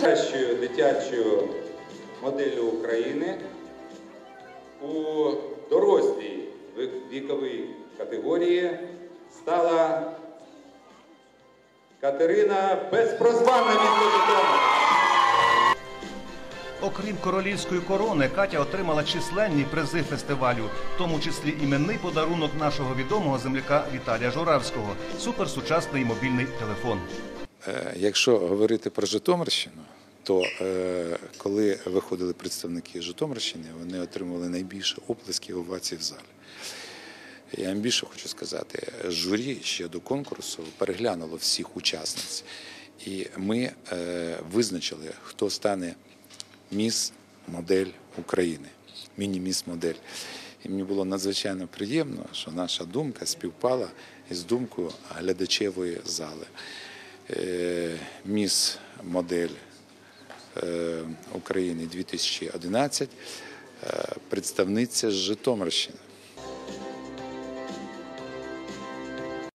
Кращою дитячою моделлю України у дорослій віковій категорії стала Катерина Безпрозванна місто Житомир. Окрім королівської корони, Катя отримала численні призи фестивалю, в тому числі іменний подарунок нашого відомого земляка Віталія Журавського суперсучасний мобільний телефон. Е, Якщо говорити про Житомирщину, то е, коли виходили представники Житомирщини, вони отримували найбільше оплесків овацій в залі. Я вам більше хочу сказати, журі ще до конкурсу переглянуло всіх учасниць, і ми е, визначили, хто стане міс модель України, міні-міс модель. І мені було надзвичайно приємно, що наша думка співпала із думкою глядачевої зали. Е, Міс модель е, України 2011, е, представниця з Житомирщини.